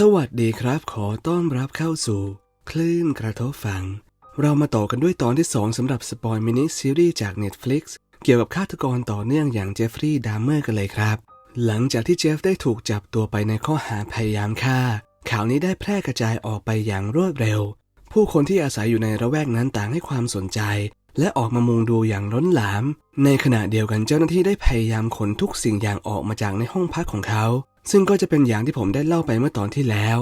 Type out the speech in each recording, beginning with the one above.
สวัสดีครับ ขอต้อนรับเข้าสู่ คลื่นกระทบฟังเรามาต่อกันด้วยตอนที่ 2สำหรับสปอยมินิซีรีส์จาก Netflix เกี่ยวกับฆาตกรต่อเนื่องอย่างเจฟฟรีย์ดามเมอร์กันเลยครับ หลังจากที่เจฟได้ถูกจับตัวไปในข้อหาพยายามฆ่า ข่าวนี้ได้แพร่กระจายออกไปอย่างรวดเร็ว ผู้คนที่อาศัยอยู่ในระแวกนั้นต่างให้ความสนใจ และออกมามุงดูอย่างล้นหลาม ในขณะเดียวกันเจ้าหน้าที่ได้พยายามขนทุกสิ่งอย่างออกมาจากในห้องพักของเขา ซึ่งก็จะเป็นอย่างที่ผมได้เล่าไปเมื่อตอนที่แล้ว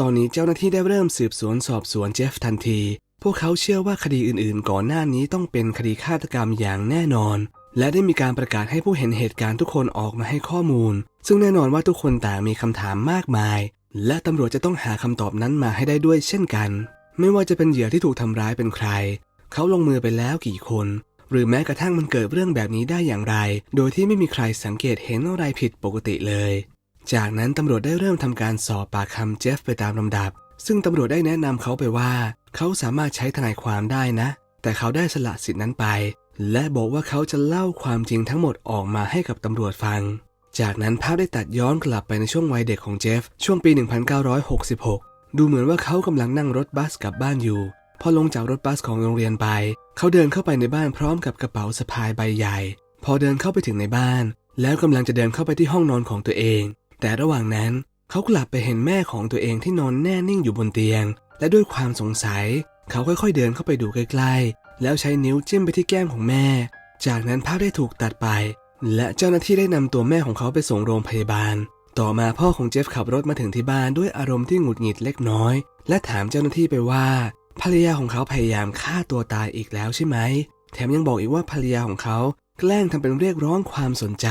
ตอนนี้เจ้าหน้าที่ได้เริ่มสืบสวนสอบสวนเจฟทันที พวกเขาเชื่อว่าคดีอื่นๆ ก่อนหน้านี้ต้องเป็นคดีฆาตกรรมอย่างแน่นอน และได้มีการประกาศให้ผู้เห็นเหตุการณ์ทุกคนออกมาให้ข้อมูล ซึ่งแน่นอนว่าทุกคนต่างมีคำถามมากมาย และตำรวจจะต้องหาคำตอบนั้นมาให้ได้ด้วยเช่นกัน ไม่ว่าจะเป็นเหยื่อที่ถูกทำร้ายเป็นใคร เขาลงมือไปแล้วกี่คน หรือแม้กระทั่งมันเกิดเรื่องแบบนี้ได้อย่างไร โดยที่ไม่มีใครสังเกตเห็นอะไรผิดปกติเลย จากนั้นตำรวจได้เริ่มทำการสอบปากคำเจฟไปตามลำดับ ซึ่งตำรวจได้แนะนำเขาไปว่า เขาสามารถใช้ทนายความได้นะ แต่เขาได้สละสิทธินั้นไป และบอกว่าเขาจะเล่าความจริงทั้งหมดออกมาให้กับตำรวจฟัง จากนั้นภาพได้ตัดย้อนกลับไปในช่วงวัยเด็กของเจฟ ช่วงปี 1966 ดูเหมือนว่าเขากำลังนั่งรถบัสกลับบ้านอยู่ พอลงจากรถบัสของโรงเรียนไป เขาเดินเข้าไปในบ้านพร้อมกับกระเป๋าสะพายใบใหญ่ พอเดินเข้าไปถึงในบ้าน แล้วกำลังจะเดินเข้าไปที่ห้องนอนของตัวเอง แต่ระหว่างนั้นเขากลับไปเห็นแม่ของตัวเองที่นอนแน่นิ่งอยู่บนเตียง และด้วยความสงสัย เขาค่อยๆเดินเข้าไปดูใกล้ๆ แล้วใช้นิ้วจิ้มไปที่แก้มของแม่ จากนั้นภาพได้ถูกตัดไป และเจ้าหน้าที่ได้นำตัวแม่ของเขาไปส่งโรงพยาบาล ต่อมาพ่อของเจฟขับรถมาถึงที่บ้านด้วยอารมณ์ที่หงุดหงิดเล็กน้อย และถามเจ้าหน้าที่ไปว่า ภรรยาของเขาพยายามฆ่าตัวตายอีกแล้วใช่ไหม แถมยังบอกอีกว่าภรรยาของเขาแกล้งทำเป็นเรียกร้องความสนใจ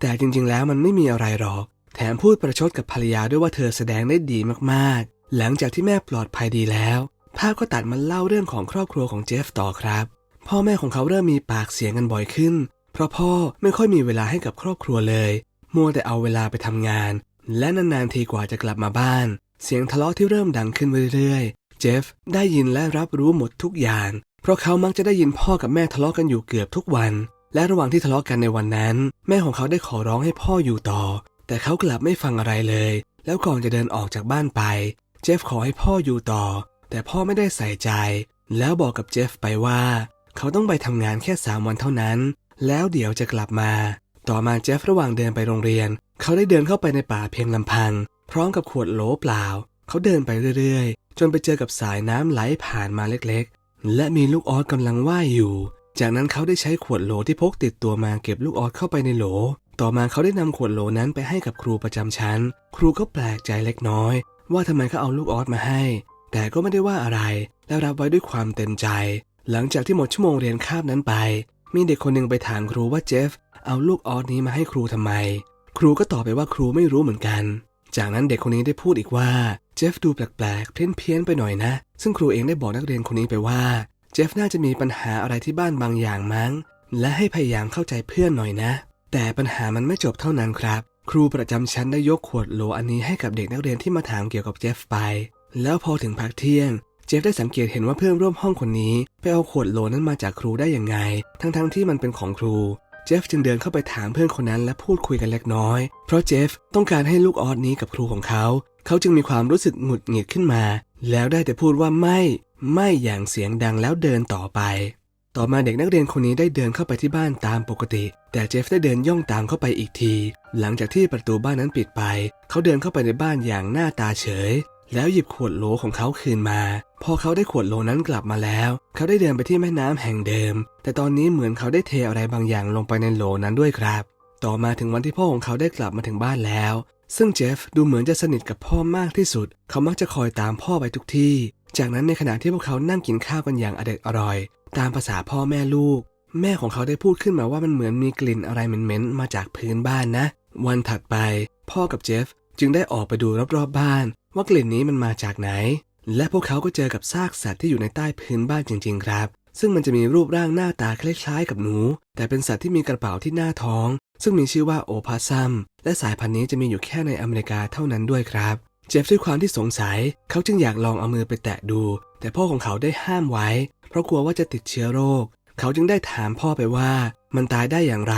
แต่จริงๆ แล้วมันไม่มีอะไรหรอก แถมพูดประชดกับภรรยาด้วยว่าเธอแสดงได้ดีมากๆ หลังจากที่แม่ปลอดภัยดีแล้ว ภาพก็ตัดมาเล่าเรื่องของครอบครัวของเจฟต่อครับ พ่อแม่ของเขาเริ่มมีปากเสียงกันบ่อยขึ้น เพราะพ่อไม่ค่อยมีเวลาให้กับครอบครัวเลย มัวแต่เอาเวลาไปทำงาน และนานๆทีกว่าจะกลับมาบ้าน เสียงทะเลาะที่เริ่มดังขึ้นเรื่อยๆ เจฟได้ยินและรับรู้หมดทุกอย่าง เพราะเขามักจะได้ยินพ่อกับแม่ทะเลาะกันอยู่เกือบทุกวันและระหว่างที่ทะเลาะกันในวันนั้น แม่ของเขาได้ขอร้องให้พ่ออยู่ต่อ แต่เขากลับไม่ฟังอะไรเลย แล้วก่อนจะเดินออกจากบ้านไป เจฟขอให้พ่ออยู่ต่อ แต่พ่อไม่ได้ใส่ใจ แล้วบอกกับเจฟไปว่า เขาต้องไปทำงานแค่สามวันเท่านั้น แล้วเดี๋ยวจะกลับมา ต่อมาเจฟระหว่างเดินไปโรงเรียน เขาได้เดินเข้าไปในป่าเพียงลำพัง พร้อมกับขวดโหลเปล่า เขาเดินไปเรื่อยๆ จนไปเจอกับสายน้ำไหลผ่านมาเล็กๆ และมีลูกออสกำลังว่ายอยู่ จากนั้นเขาได้ใช้ขวดโหลที่พกติดตัวมาเก็บลูกออสเข้าไปในโหล ต่อมาเขาได้นำขวดโหลนั้นไปให้กับครูประจำชั้น ครูก็แปลกใจเล็กน้อย ว่าทำไมเขาเอาลูกออสมาให้ แต่ก็ไม่ได้ว่าอะไร และรับไว้ด้วยความเต็มใจ หลังจากที่หมดชั่วโมงเรียนคาบนั้นไป มีเด็กคนหนึ่งไปถามครูว่าเจฟเอาลูกออสนี้มาให้ครูทำไม ครูก็ตอบไปว่าครูไม่รู้เหมือนกัน จากนั้นเด็กคนนี้ได้พูดอีกว่าเจฟดูแปลกๆเพี้ยนเพี้ยนๆไปหน่อยนะ ซึ่งครูเองได้บอกนักเรียนคนนี้ไปว่าเจฟน่าจะมีปัญหาอะไรที่บ้านบางอย่างมั้ง และให้พยายามเข้าใจเพื่อนหน่อยนะ แต่ปัญหามันไม่จบเท่านั้นครับ ครูประจำชั้นได้ยกขวดโหลอันนี้ให้กับเด็กนักเรียนที่มาถามเกี่ยวกับเจฟไป แล้วพอถึงพักเที่ยง เจฟได้สังเกตเห็นว่าเพื่อนร่วมห้องคนนี้ ไปเอาขวดโหลนั้นมาจากครูได้อย่างไง ทั้งๆที่มันเป็นของครู เจฟจึงเดินเข้าไปถามเพื่อนคนนั้นและพูดคุยกันเล็กน้อย เพราะเจฟต้องการให้ลูกออสนี้กับครูของเขา เขาจึงมีความรู้สึกหงุดหงิดขึ้นมา แล้วได้แต่พูดว่าไม่ ไม่อย่างเสียงดังแล้วเดินต่อไป ต่อมาเด็กนักเรียนคนนี้ได้เดินเข้าไปที่บ้านตามปกติ แต่เจฟได้เดินย่องตามเข้าไปอีกที หลังจากที่ประตูบ้านนั้นปิดไป เขาเดินเข้าไปในบ้านอย่างหน้าตาเฉย แล้วหยิบขวดโหลของเขาคืนมา พอเขาได้ขวดโหลนั้นกลับมาแล้ว เขาได้เดินไปที่แม่น้ำแห่งเดิม แต่ตอนนี้เหมือนเขาได้เทอะไรบางอย่างลงไปในโหลนั้นด้วยครับ ต่อมาถึงวันที่พ่อของเขาได้กลับมาถึงบ้านแล้วซึ่งเจฟดูเหมือนจะสนิทกับพ่อมากที่สุด เขามักจะคอยตามพ่อไปทุกที่ จากนั้นในขณะที่พวกเขานั่งกินข้าวกันอย่างอเด็ดอร่อย ตามภาษาพ่อแม่ลูก แม่ของเขาได้พูดขึ้นมาว่ามันเหมือนมีกลิ่นอะไรเหม็นๆมาจากพื้นบ้านนะ วันถัดไป พ่อกับเจฟจึงได้ออกไปดูรอบๆบบ้าน ว่ากลิ่นนี้มันมาจากไหน และพวกเขาก็เจอกับซากสัตว์ที่อยู่ในใต้พื้นบ้านจริง ๆ ครับ ซึ่งมันจะมีรูปร่างหน้าตาคล้ายๆ กับหนู แต่เป็นสัตว์ที่มีกระเป๋าที่หน้าท้อง ซึ่งมีชื่อว่าโอพาซัมและสายพันธุ์นี้จะมีอยู่แค่ในอเมริกาเท่านั้นด้วยครับ เจฟด้วยความที่สงสัย เขาจึงอยากลองเอามือไปแตะดู แต่พ่อของเขาได้ห้ามไว้ เพราะกลัวว่าจะติดเชื้อโรค เขาจึงได้ถามพ่อไปว่า มันตายได้อย่างไร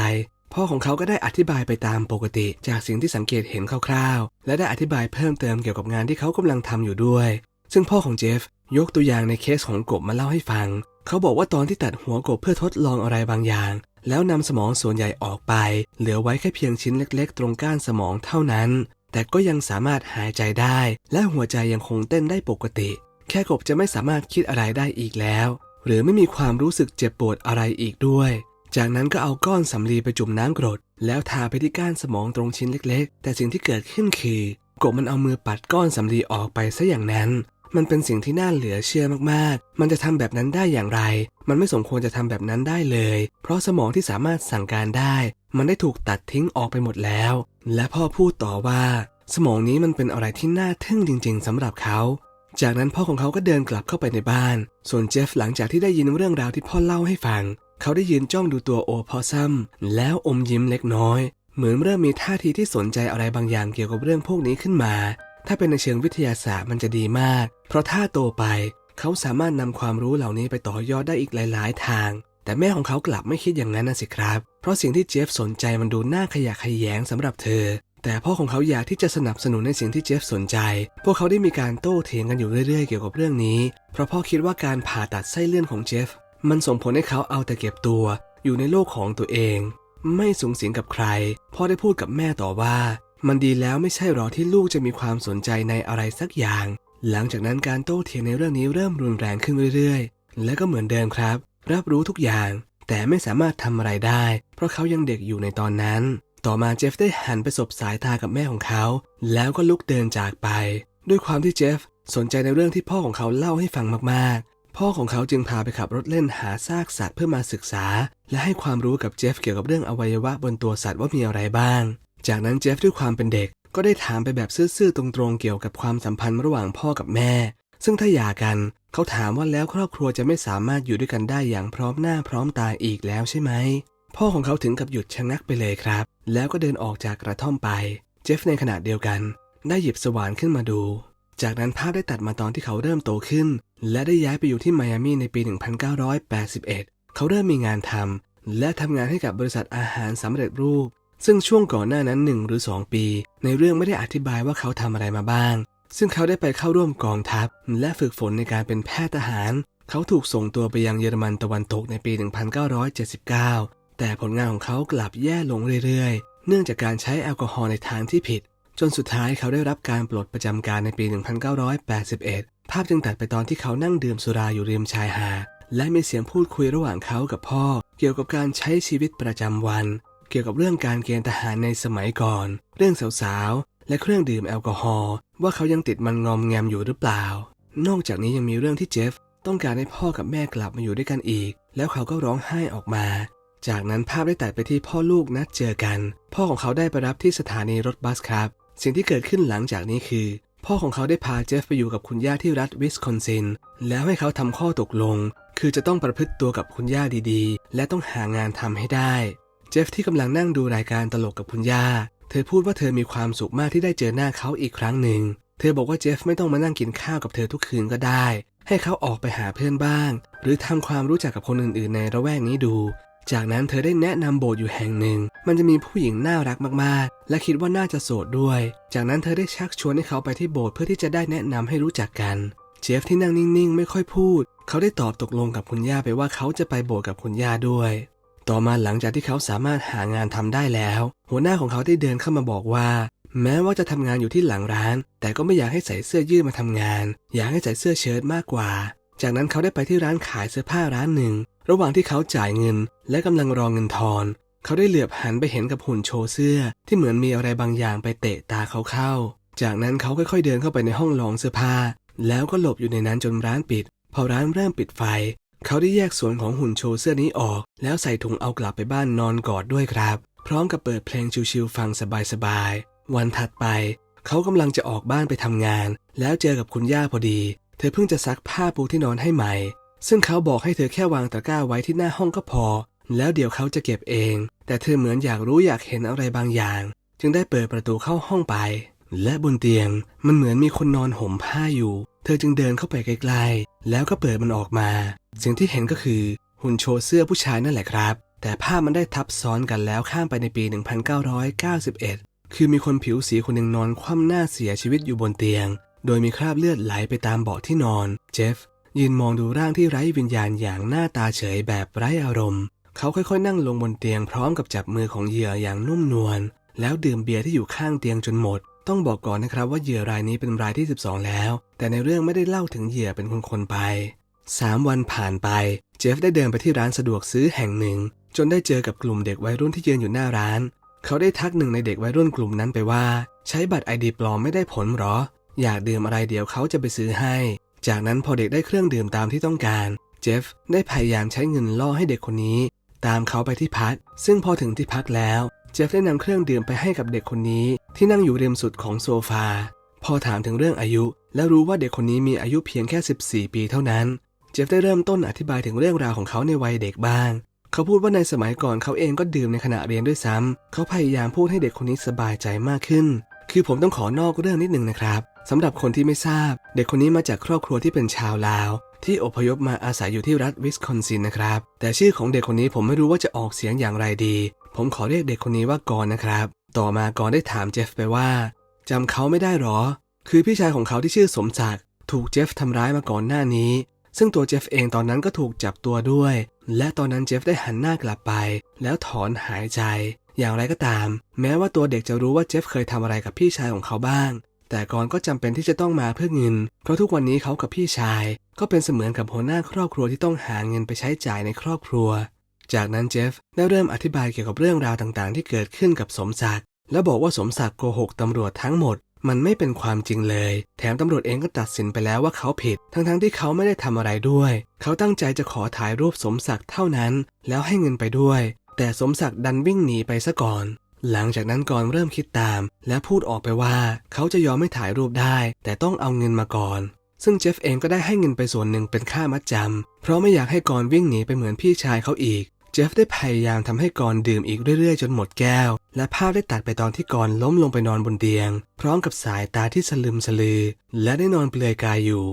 พ่อของเขาก็ได้อธิบายไปตามปกติ จากสิ่งที่สังเกตเห็นคร่าวๆ และได้อธิบายเพิ่มเติมเกี่ยวกับงานที่เขากำลังทำอยู่ด้วย ซึ่งพ่อของเจฟยกตัวอย่างในเคสของกบมาเล่าให้ฟัง เขาบอกว่าตอนที่ตัดหัวกบเพื่อทดลองอะไรบางอย่าง แล้วนำสมองส่วนใหญ่ออกไป เหลือไว้แค่เพียงชิ้นเล็ก ๆ ตรงก้านสมองเท่านั้น แต่ก็ยังสามารถหายใจได้ และหัวใจยังคงเต้นได้ปกติ แค่กบจะไม่สามารถคิดอะไรได้อีกแล้ว หรือไม่มีความรู้สึกเจ็บปวดอะไรอีกด้วย จากนั้นก็เอาก้อนสำลีไปจุ่มน้ำกรด แล้วทาไปที่ก้านสมองตรงชิ้นเล็ก ๆ แต่สิ่งที่เกิดขึ้นคือกบมันเอามือปัดก้อนสำลีออกไปซะอย่างนั้น มันเป็นสิ่งที่น่าเหลือเชื่อมากๆ มันจะทำแบบนั้นได้อย่างไร มันไม่สมควรจะทำแบบนั้นได้เลย เพราะสมองที่สามารถสั่งการได้ มันได้ถูกตัดทิ้งออกไปหมดแล้ว และพ่อพูดต่อว่า สมองนี้มันเป็นอะไรที่น่าทึ่งจริง ๆสำหรับเขาจากนั้นพ่อของเขาก็เดินกลับเข้าไปในบ้าน ส่วนเจฟหลังจากที่ได้ยินเรื่องราวที่พ่อเล่าให้ฟัง เขาได้ยืนจ้องดูตัวโอพอซัมแล้วอมยิ้มเล็กน้อย เหมือนเริ่มมีท่าทีที่สนใจอะไรบางอย่างเกี่ยวกับเรื่องพวกนี้ขึ้นมา ถ้าเป็นในเชิงวิทยาศาสตร์มันจะดีมาก เพราะถ้าโตไป เขาสามารถนำความรู้เหล่านี้ไปต่อยอดได้อีกหลาย ๆ ทาง แต่แม่ของเขากลับไม่คิดอย่างนั้นนะสิครับ เพราะสิ่งที่เจฟสนใจมันดูน่าขยะแขยงสำหรับเธอ แต่พ่อของเขาอยากที่จะสนับสนุนในสิ่งที่เจฟสนใจ พวกเขาได้มีการโต้เถียงกันอยู่เรื่อย ๆ เกี่ยวกับเรื่องนี้ เพราะพ่อคิดว่าการผ่าตัดไส้เลื่อนของเจฟมันส่งผลให้เขาเอาแต่เก็บตัว อยู่ในโลกของตัวเอง ไม่สูงสิงกับใคร พ่อได้พูดกับแม่ต่อว่า มันดีแล้วไม่ใช่หรอที่ลูกจะมีความสนใจในอะไรสักอย่าง หลังจากนั้นการโต้เถียงในเรื่องนี้เริ่มรุนแรงขึ้นเรื่อยๆ และก็เหมือนเดิมครับ รับรู้ทุกอย่าง แต่ไม่สามารถทำอะไรได้ เพราะเขายังเด็กอยู่ในตอนนั้น ต่อมาเจฟได้หันไปสบสายตากับแม่ของเขา แล้วก็ลุกเดินจากไป ด้วยความที่เจฟสนใจในเรื่องที่พ่อของเขาเล่าให้ฟังมากๆ พ่อของเขาจึงพาไปขับรถเล่นหาซากสัตว์เพื่อมาศึกษา และให้ความรู้กับเจฟเกี่ยวกับเรื่องอวัยวะบนตัวสัตว์ว่ามีอะไรบ้าง จากนั้นเจฟด้วยความเป็นเด็กก็ได้ถามไปแบบซื่อๆตรงๆเกี่ยวกับความสัมพันธ์ระหว่างพ่อกับแม่ ซึ่งถ้าหย่ากันเขาถามว่าแล้วครอบครัวจะไม่สามารถอยู่ด้วยกันได้อย่างพร้อมหน้าพร้อมตาอีกแล้วใช่ไหม พ่อของเขาถึงกับหยุดชะงักไปเลยครับ แล้วก็เดินออกจากกระท่อมไป เจฟในขณะเดียวกัน ได้หยิบสว่านขึ้นมาดู จากนั้นภาพได้ตัดมาตอนที่เขาเริ่มโตขึ้น และได้ย้ายไปอยู่ที่ไมอามีในปี 1981 เขาเริ่มมีงานทำและทำงานให้กับบริษัทอาหารสำเร็จรูป ซึ่งช่วงก่อนหน้านั้นหนึ่งหรือ 2 ปี ในเรื่องไม่ได้อธิบายว่าเขาทำอะไรมาบ้าง ซึ่งเขาได้ไปเข้าร่วมกองทัพ และฝึกฝนในการเป็นแพทย์ทหาร เขาถูกส่งตัวไปยังเยอรมันตะวันตกในปี 1979 แต่ผลงานของเขากลับแย่ลงเรื่อยๆ เนื่องจากการใช้แอลกอฮอล์ในทางที่ผิด จนสุดท้ายเขาได้รับการปลดประจำการในปี 1981 ภาพจึงตัดไปตอนที่เขานั่งดื่มสุราอยู่ริมชายหาดและมีเสียงพูดคุยระหว่างเขากับพ่อ เกี่ยวกับการใช้ชีวิตประจำวัน เกี่ยวกับเรื่องการเกณฑ์ทหารในสมัยก่อน เรื่องสาวๆ และเครื่องดื่มแอลกอฮอล์ว่าเขายังติดมันงอมแงมอยู่หรือเปล่า นอกจากนี้ยังมีเรื่องที่เจฟต้องการให้พ่อกับแม่กลับมาอยู่ด้วยกันอีก แล้วเขาก็ร้องไห้ออกมา จากนั้นภาพได้ตัดไปที่พ่อลูกนัดเจอกัน พ่อของเขาได้ไปรับที่สถานีรถบัสครับ สิ่งที่เกิดขึ้นหลังจากนี้คือ พ่อของเขาได้พาเจฟไปอยู่กับคุณย่าที่รัฐวิสคอนซิน แล้วให้เขาทำข้อตกลง คือจะต้องประพฤติตัวกับคุณย่าดีๆ และต้องหางานทำให้ได้ เจฟที่กำลังนั่งดูรายการตลกกับคุณย่า เธอพูดว่าเธอมีความสุขมากที่ได้เจอหน้าเขาอีกครั้งหนึ่ง เธอบอกว่าเจฟไม่ต้องมานั่งกินข้าวกับเธอทุกคืนก็ได้ ให้เขาออกไปหาเพื่อนบ้าง หรือทำความรู้จักกับคนอื่นๆ ในระแวกนี้ดู จากนั้นเธอได้แนะนำโบสถ์อยู่แห่งหนึ่ง มันจะมีผู้หญิงน่ารักมากๆ และคิดว่าน่าจะโสดด้วย จากนั้นเธอได้ชักชวนให้เขาไปที่โบสถ์เพื่อที่จะได้แนะนำให้รู้จักกัน เจฟที่นั่งนิ่งๆ ไม่ค่อยพูด เขาได้ตอบตกลงกับคุณย่าไปว่าเขาจะไปโบสถ์กับคุณย่าด้วย ต่อมาหลังจากที่เขาสามารถหางานทำได้แล้ว หัวหน้าของเขาได้เดินเข้ามาบอกว่า แม้ว่าจะทำงานอยู่ที่หลังร้าน แต่ก็ไม่อยากให้ใส่เสื้อยืดมาทำงาน อยากให้ใส่เสื้อเชิ้ตมากกว่า จากนั้นเขาได้ไปที่ร้านขายเสื้อผ้าร้านหนึ่ง ระหว่างที่เขาจ่ายเงิน และกำลังรอเงินทอน เขาได้เหลือบหันไปเห็นกับหุ่นโชว์เสื้อ ที่เหมือนมีอะไรบางอย่างไปเตะตาเขาเข้า จากนั้นเขาค่อยๆเดินเข้าไปในห้องลองเสื้อผ้า แล้วก็หลบอยู่ในนั้นจนร้านปิด พอร้านเริ่มปิดไฟ เขาได้แยกส่วนของหุ่นโชว์เสื้อนี้ออก แล้วใส่ถุงเอากลับไปบ้านนอนกอดด้วยครับ พร้อมกับเปิดเพลงชิวๆฟังสบายๆ วันถัดไป เขากำลังจะออกบ้านไปทำงาน แล้วเจอกับคุณย่าพอดี เธอเพิ่งจะซักผ้าปูที่นอนให้ใหม่ ซึ่งเขาบอกให้เธอแค่วางตะกร้าไว้ที่หน้าห้องก็พอ แล้วเดี๋ยวเขาจะเก็บเอง แต่เธอเหมือนอยากรู้อยากเห็นอะไรบางอย่าง จึงได้เปิดประตูเข้าห้องไป และบนเตียงมันเหมือนมีคนนอนห่มผ้าอยู่ ธอจึงเดินเข้าไปใกล้ๆแล้วก็เปิดมันออกมา สิ่งที่เห็นก็คือหุ่นโชว์เสื้อผู้ชายนั่นแหละครับ แต่ภาพมันได้ทับซ้อนกันแล้วข้ามไปในปี 1991 คือมีคนผิวสีคนหนึ่งนอนคว่ำหน้าเสียชีวิตอยู่บนเตียง โดยมีคราบเลือดไหลไปตามเบาะที่นอน เจฟยืนมองดูร่างที่ไร้วิญญาณอย่างหน้าตาเฉยแบบไร้อารมณ์ เขาค่อยๆ นั่งลงบนเตียงพร้อมกับจับมือของเหยื่ออย่างนุ่มนวล แล้วดื่มเบียร์ที่อยู่ข้างเตียงจนหมด ต้องบอกก่อนนะครับว่าเหยื่อรายนี้เป็นรายที่ 12 แล้ว แต่ในเรื่องไม่ได้เล่าถึงเหยื่อเป็นคนๆไปสามวันผ่านไป เจฟได้เดินไปที่ร้านสะดวกซื้อแห่งหนึ่ง จนได้เจอกับกลุ่มเด็กวัยรุ่นที่ยืนอยู่หน้าร้าน เขาได้ทักหนึ่งในเด็กวัยรุ่นกลุ่มนั้นไปว่า ใช้บัตรไอดีปลอมไม่ได้ผลหรอ อยากดื่มอะไรเดี๋ยวเขาจะไปซื้อให้ จากนั้นพอเด็กได้เครื่องดื่มตามที่ต้องการ เจฟได้พยายามใช้เงินล่อให้เด็กคนนี้ ตามเขาไปที่พัก ซึ่งพอถึงที่พักแล้ว เจฟได้นำเครื่องดื่มไปให้กับเด็กคนนี้ที่นั่งอยู่ริมสุดของโซฟา พอถามถึงเรื่องอายุ และรู้ว่าเด็กคนนี้มีอายุเพียงแค่ 14 ปีเท่านั้น เจฟได้เริ่มต้นอธิบายถึงเรื่องราวของเขาในวัยเด็กบ้าง เขาพูดว่าในสมัยก่อนเขาเองก็ดื่มในขณะเรียนด้วยซ้ำ เขาพยายามพูดให้เด็กคนนี้สบายใจมากขึ้น คือผมต้องขอนอกเรื่องนิดนึงนะครับสำหรับคนที่ไม่ทราบ เด็กคนนี้มาจากครอบครัวที่เป็นชาวลาว ที่อพยพมาอาศัยอยู่ที่รัฐวิสคอนซินนะครับ แต่ชื่อของเด็กคนนี้ผมไม่รู้ว่าจะออกเสียงอย่างไรดี ผมขอเรียกเด็กคนนี้ว่ากรณ์นะครับ ต่อมากรณ์ได้ถามเจฟไปว่าจำเขาไม่ได้หรอ คือพี่ชายของเขาที่ชื่อสมศักดิ์ถูกเจฟทำร้ายมาก่อนหน้านี้ ซึ่งตัวเจฟเองตอนนั้นก็ถูกจับตัวด้วย และตอนนั้นเจฟได้หันหน้ากลับไป แล้วถอนหายใจ อย่างไรก็ตาม แม้ว่าตัวเด็กจะรู้ว่าเจฟเคยทำอะไรกับพี่ชายของเขาบ้าง แต่กรก็จำเป็นที่จะต้องมาเพื่อเงิน เพราะทุกวันนี้เขากับพี่ชาย ก็เป็นเสมือนกับหัวหน้าครอบครัวที่ต้องหาเงินไปใช้จ่ายในครอบครัว จากนั้นเจฟได้เริ่มอธิบายเกี่ยวกับเรื่องราวต่างๆ ที่เกิดขึ้นกับสมศักดิ์และบอกว่าสมศักดิ์โกหกตำรวจทั้งหมด มันไม่เป็นความจริงเลย แถมตำรวจเองก็ตัดสินไปแล้วว่าเขาผิด ทั้งๆที่เขาไม่ได้ทำอะไรด้วย เขาตั้งใจจะขอถ่ายรูปสมศักดิ์เท่านั้น แล้วให้เงินไปด้วย แต่สมศักดิ์ดันวิ่งหนีไปซะก่อน หลังจากนั้นกอรเริ่มคิดตาม และพูดออกไปว่า เขาจะยอมไม่ถ่ายรูปได้ แต่ต้องเอาเงินมาก่อน ซึ่งเจฟเองก็ได้ให้เงินไปส่วนหนึ่งเป็นค่ามัดจำเพราะไม่อยากให้กอรวิ่งหนีไปเหมือนพี่ชายเขาอีก เจฟได้พยายามทำให้กอรดื่มอีกเรื่อยๆ จนหมดแก้ว และภาพได้ตัดไปตอนที่กอรล้มลงไปนอนบนเตียง พร้อมกับสายตาที่สลึมสลือ และได้นอนเปลือยกายอยู่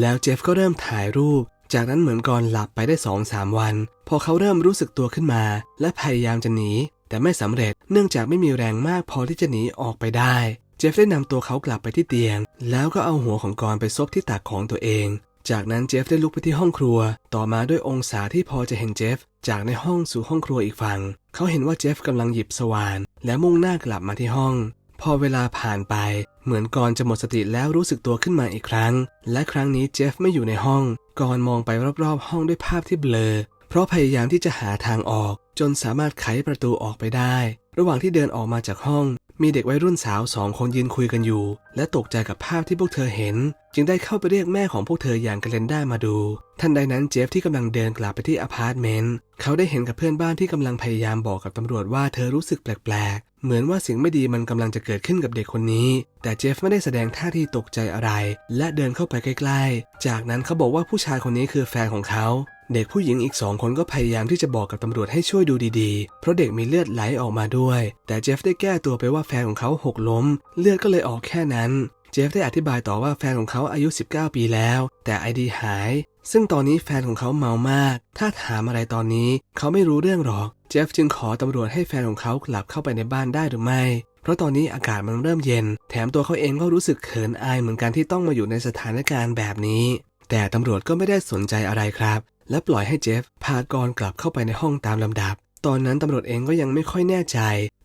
แล้วเจฟก็เริ่มถ่ายรูปจากนั้นเหมือนกอรหลับไปได้สองสามวัน พอเขาเริ่มรู้สึกตัวขึ้นมา และพยายามจะหนี แต่ไม่สำเร็จเนื่องจากไม่มีแรงมากพอที่จะหนีออกไปได้ เจฟได้นำตัวเขากลับไปที่เตียง แล้วก็เอาหัวของกรไปซบที่ตักของตัวเอง จากนั้นเจฟได้ลุกไปที่ห้องครัว ต่อมาด้วยองศาที่พอจะเห็นเจฟจากในห้องสู่ห้องครัวอีกฝั่งเขาเห็นว่าเจฟกำลังหยิบสว่านและมุ่งหน้ากลับมาที่ห้อง พอเวลาผ่านไป เหมือนกรจะหมดสติแล้วรู้สึกตัวขึ้นมาอีกครั้ง และครั้งนี้เจฟไม่อยู่ในห้องกรมองไปรอบๆ ห้องด้วยภาพที่เบลอเพราะพยายามที่จะหาทางออก จนสามารถไขประตูออกไปได้ ระหว่างที่เดินออกมาจากห้อง มีเด็กวัยรุ่นสาวสองคนยืนคุยกันอยู่ และตกใจกับภาพที่พวกเธอเห็น จึงได้เข้าไปเรียกแม่ของพวกเธออย่างกาเลนด้ามาดูทันใดนั้นเจฟที่กำลังเดินกลับไปที่อพาร์ตเมนต์เขาได้เห็นกับเพื่อนบ้านที่กำลังพยายามบอกกับตำรวจว่าเธอรู้สึกแปลกๆ เหมือนว่าสิ่งไม่ดีมันกำลังจะเกิดขึ้นกับเด็กคนนี้ แต่เจฟไม่ได้แสดงท่าทีตกใจอะไร และเดินเข้าไปใกล้ๆ จากนั้นเขาบอกว่าผู้ชายคนนี้คือแฟนของเขา เด็กผู้หญิงอีกสองคนก็พยายามที่จะบอกกับตำรวจให้ช่วยดูดีๆ เพราะเด็กมีเลือดไหลออกมาด้วย แต่เจฟได้แก้ตัวไปว่าแฟนของเขาหกล้ม เลือดก็เลยออกแค่นั้น เจฟได้อธิบายต่อว่าแฟนของเขาอายุ 19 ปีแล้ว แต่ไอดีหาย ซึ่งตอนนี้แฟนของเขาเมามาก ถ้าถามอะไรตอนนี้เขาไม่รู้เรื่องหรอก เจฟจึงขอตำรวจให้แฟนของเขากลับเข้าไปในบ้านได้หรือไม่เพราะตอนนี้อากาศมันเริ่มเย็น แถมตัวเขาเองก็รู้สึกเขินอายเหมือนกันที่ต้องมาอยู่ในสถานการณ์แบบนี้ แต่ตำรวจก็ไม่ได้สนใจอะไรครับ และปล่อยให้เจฟพากรกลับเข้าไปในห้องตามลำดับ ตอนนั้นตำรวจเองก็ยังไม่ค่อยแน่ใจ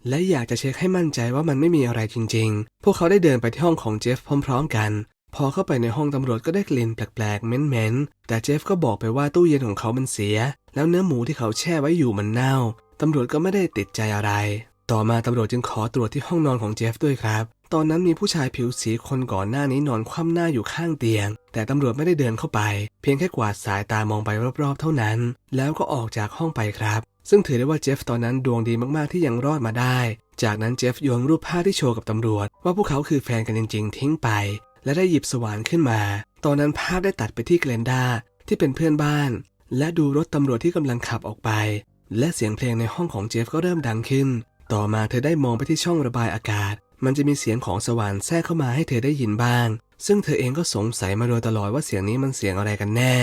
และอยากจะเช็คให้มั่นใจว่ามันไม่มีอะไรจริง ๆ พวกเขาได้เดินไปที่ห้องของเจฟพร้อม ๆ กัน พอเข้าไปในห้องตำรวจก็ได้กลิ่นแปลกๆเหม็นๆแต่เจฟก็บอกไปว่าตู้เย็นของเขามันเสีย แล้วเนื้อหมูที่เขาแช่ไว้อยู่มันเน่าตำรวจก็ไม่ได้ติดใจอะไร ต่อมาตำรวจจึงขอตรวจที่ห้องนอนของเจฟด้วยครับ ตอนนั้นมีผู้ชายผิวสีคนก่อนหน้านี้นอนคว่ำหน้าอยู่ข้างเตียง แต่ตำรวจไม่ได้เดินเข้าไป เพียงแค่กวาดสายตามองไปรอบๆ เท่านั้น แล้วก็ออกจากห้องไปครับ ซึ่งถือได้ว่าเจฟตอนนั้นดวงดีมากๆที่ยังรอดมาได้ จากนั้นเจฟโยนรูปภาพที่โชว์กับตำรวจ ว่าพวกเขาคือแฟนกันจริง ๆ ทิ้งไป และได้หยิบสว่านขึ้นมา ตอนนั้นภาพได้ตัดไปที่เกลนดาที่เป็นเพื่อนบ้าน และดูรถตำรวจที่กำลังขับออกไป และเสียงเพลงในห้องของเจฟก็เริ่มดังขึ้น ต่อมาเธอได้มองไปที่ช่องระบายอากาศ มันจะมีเสียงของสว่านแทรกเข้ามาให้เธอได้ยินบ้าง ซึ่งเธอเองก็สงสัยมาโดยตลอดว่าเสียงนี้มันเสียงอะไรกันแน่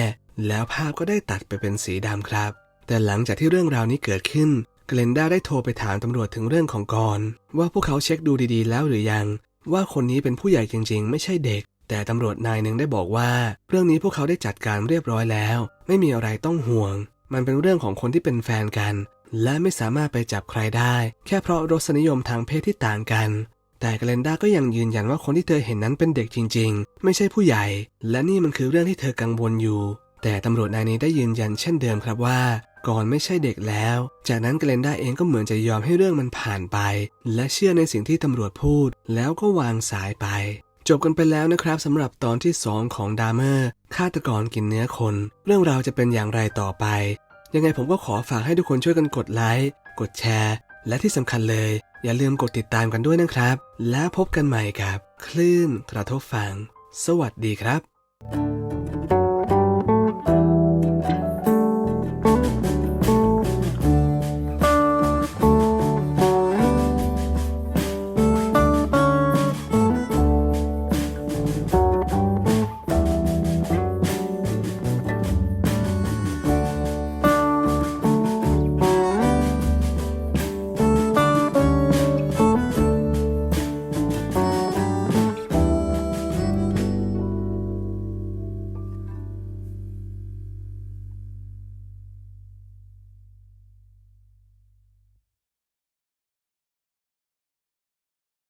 แล้วภาพก็ได้ตัดไปเป็นสีดำครับ แต่หลังจากที่เรื่องราวนี้เกิดขึ้น เกลนด้าได้โทรไปถามตำรวจถึงเรื่องของกรณ์ว่าพวกเขาเช็คดูดีๆ แล้วหรือยัง ว่าคนนี้เป็นผู้ใหญ่จริงๆ ไม่ใช่เด็ก แต่ตำรวจนายหนึ่งได้บอกว่า เรื่องนี้พวกเขาได้จัดการเรียบร้อยแล้ว ไม่มีอะไรต้องห่วง มันเป็นเรื่องของคนที่เป็นแฟนกันและไม่สามารถไปจับใครได้ แค่เพราะรสนิยมทางเพศที่ต่างกัน แต่เกลนด้าก็ยังยืนยันว่าคนที่เธอเห็นนั้นเป็นเด็กจริง ๆ ไม่ใช่ผู้ใหญ่ และนี่มันคือเรื่องที่เธอกังวลอยู่ แต่ตำรวจนายนี้ได้ยืนยันเช่นเดิมครับว่า ก่อนไม่ใช่เด็กแล้ว จากนั้นเกลนด้าเองก็เหมือนจะยอมให้เรื่องมันผ่านไป และเชื่อในสิ่งที่ตำรวจพูด แล้วก็วางสายไป จบกันไปแล้วนะครับสำหรับตอนที่ 2 ของดาร์เมอร์ฆาตกรกินเนื้อคน เรื่องราวจะเป็นอย่างไรต่อไป ยังไงผมก็ขอฝากให้ทุกคนช่วยกันกดไลค์กดแชร์ และที่สำคัญเลย อย่าลืมกดติดตามกันด้วยนะครับ แล้วพบกันใหม่กับ คลื่นกระทบฟัง สวัสดีครับ